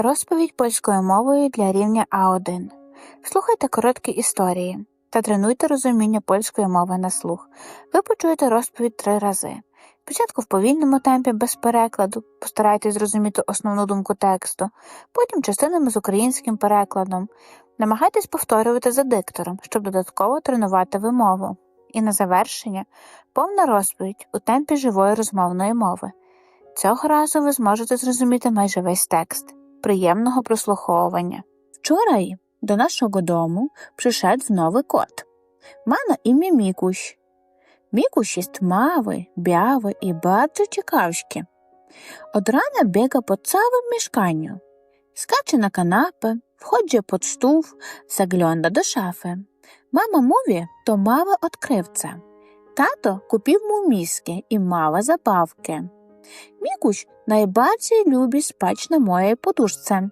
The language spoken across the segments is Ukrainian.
Розповідь польською мовою для рівня А1. Слухайте короткі історії та тренуйте розуміння польської мови на слух. Ви почуєте розповідь три рази. Спочатку в повільному темпі без перекладу, постарайтесь зрозуміти основну думку тексту, потім частинами з українським перекладом. Намагайтесь повторювати за диктором, щоб додатково тренувати вимову. І на завершення повна розповідь у темпі живої розмовної мови. Цього разу ви зможете зрозуміти майже весь текст. Приємного прослуховування. Вчора до нашого дому пришedł nowy kot. Ma na imię Mikuś. Mikuś jest mały, biały i bardzo ciekawski. Od rana biega po całym mieszkaniu. Skacze na kanapę, wchodzi pod stół, zagląda do szafy. Mama mówi, to mały odkrywca. Tato kupił mu miskę i małe zabawki. Mikuś najbardziej lubi spać na mojej poduszce.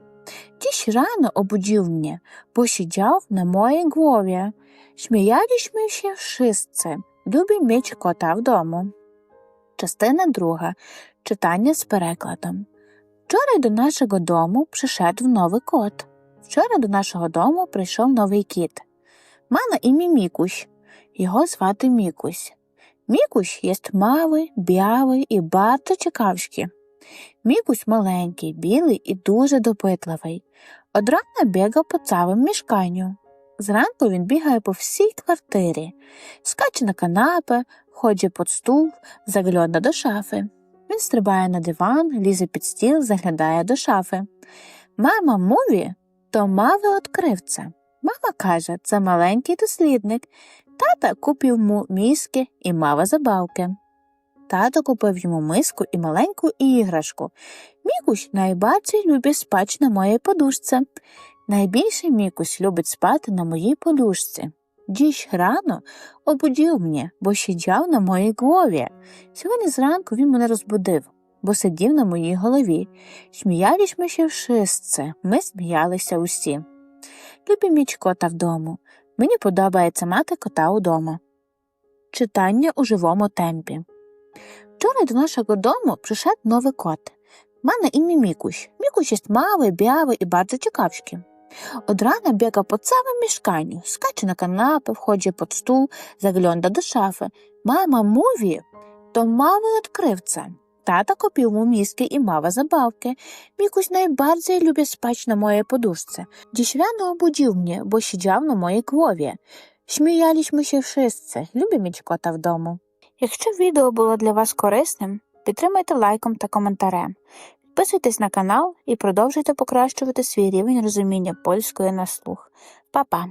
Dziś rano obudził mnie, bo siedział na mojej głowie. Śmialiśmy się wszyscy. Lubię mieć kota w domu. Частина друга. Читання з перекладом. Вчора до нашого дому прийшов новий кот. Вчора до нашого дому прийшов новий кіт. Ма на ім'я Мікусь. Його звати Мікусь. Мікусь є малий, білий і bardzo цікавський. Мікусь маленький, білий і дуже допитливий. Од рана бігав по цілому мішканню. Зранку він бігає по всій квартирі, скаче на канапи, ходить під стул, загляда до шафи. Він стрибає на диван, лізе під стіл, заглядає до шафи. Мама мові, то маве відкривця. Мама каже, це маленький дослідник. Тата купив йому мізки і мава забавки. Тато купив йому миску і маленьку іграшку. Мікусь найбільше любить спати на моїй подушці. Найбільше Мікусь любить спати на моїй подушці. Діж рано обудив мене, бо сидів на моїй голові. Сьогодні зранку він мене розбудив, бо сидів на моїй голові. Сміялись ми ще всі, ми сміялися усі. Любі міч кота вдому. Мені подобається мати кота удома. Читання у живому темпі. Вчора до нашого дому прийшов новий кот. Ma na imię Mikuś. Mikuś jest mały, biały i bardzo ciekawski. Od rana biega po całym mieszkaniu, skacze na kanapę, wchodzi pod stół, zagląda do szafy. Mama mówi, to mały odkrywca. Mu miskę i małe zabawki. Mikuś najbardziej lubi spać na mojej poduszce. Dziś rano obudził mnie, bo siedział na mojej głowie. Śmialiśmy się kota w domu. Якщо відео було для вас корисним, підтримайте лайком та коментарем. Підписуйтесь на канал і продовжуйте покращувати свій рівень розуміння польської на слух. Па-па!